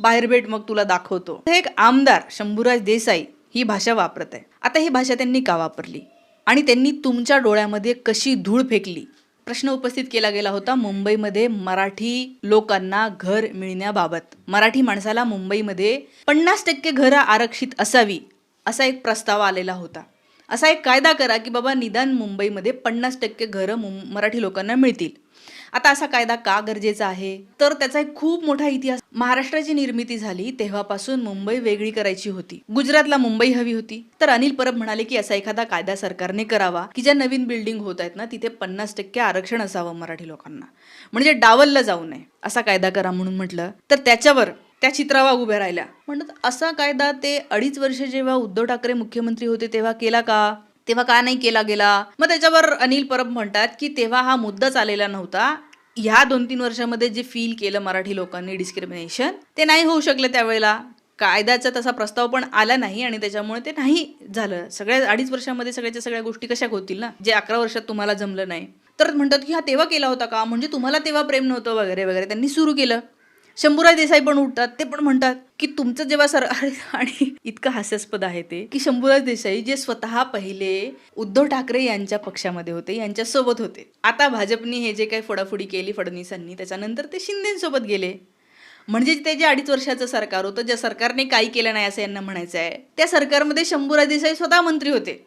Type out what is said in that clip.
बाहेर भेट मग तुला दाखवतो. एक आमदार शंभूराज देसाई ही भाषा वापरत आहे. आता ही भाषा त्यांनी का वापरली? आणि त्यांनी तुमच्या डोळ्यामध्ये कशी धूळ फेकली? प्रश्न उपस्थित केला गेला होता मुंबईमध्ये मराठी लोकांना घर मिळण्याबाबत. मराठी माणसाला मुंबईमध्ये पन्नास टक्के घरं आरक्षित असावी असा एक प्रस्ताव आलेला होता. असा एक कायदा करा की बाबा निदान मुंबईमध्ये पन्नास टक्के घरं मुं मराठी लोकांना मिळतील. आता असा कायदा का गरजेचा आहे? तर त्याचा एक खूप मोठा इतिहास. महाराष्ट्राची निर्मिती झाली तेव्हापासून मुंबई वेगळी करायची होती. गुजरातला मुंबई हवी होती. तर अनिल परब म्हणाले की असा एखादा कायदा सरकारने करावा की ज्या नवीन बिल्डिंग होत आहेत ना तिथे पन्नास टक्के आरक्षण असावं मराठी लोकांना. म्हणजे डावलला जाऊ नये. असा कायदा करा म्हणून म्हटलं. तर त्याच्यावर त्या चित्रावा उभ्या राहिल्या. म्हणत असा कायदा ते अडीच वर्ष जेव्हा उद्धव ठाकरे मुख्यमंत्री होते तेव्हा केला का? तेव्हा का नाही केला गेला? मग त्याच्यावर अनिल परब म्हणतात की तेव्हा हा मुद्दाच आलेला नव्हता. ह्या दोन तीन वर्षामध्ये जे फील केलं मराठी लोकांनी डिस्क्रिमिनेशन ते नाही होऊ शकलं त्यावेळेला. कायद्याचा तसा प्रस्ताव पण आला नाही आणि त्याच्यामुळे ते नाही झालं. सगळ्या अडीच वर्षामध्ये सगळ्याच्या सगळ्या गोष्टी कशा होतील ना? जे अकरा वर्षात तुम्हाला जमलं नाही. तर म्हणतात की हा तेव्हा केला होता का? म्हणजे तुम्हाला तेव्हा प्रेम नव्हतं वगैरे वगैरे त्यांनी सुरू केलं. शंभूराज देसाई पण उठतात ते पण म्हणतात की तुमचं जेव्हा सर अरे, आणि इतकं हास्यास्पद आहे ते की शंभूराज देसाई जे स्वतः पहिले उद्धव ठाकरे यांच्या पक्षामध्ये होते यांच्या सोबत होते. आता भाजपनी हे जे काही फोडाफोडी केली फडणवीसांनी त्याच्यानंतर ते शिंदेसोबत गेले. म्हणजे ते जे अडीच वर्षाचं सरकार होतं ज्या सरकारने काही केलं नाही असं यांना म्हणायचं आहे त्या सरकारमध्ये शंभूराज देसाई स्वतः मंत्री होते.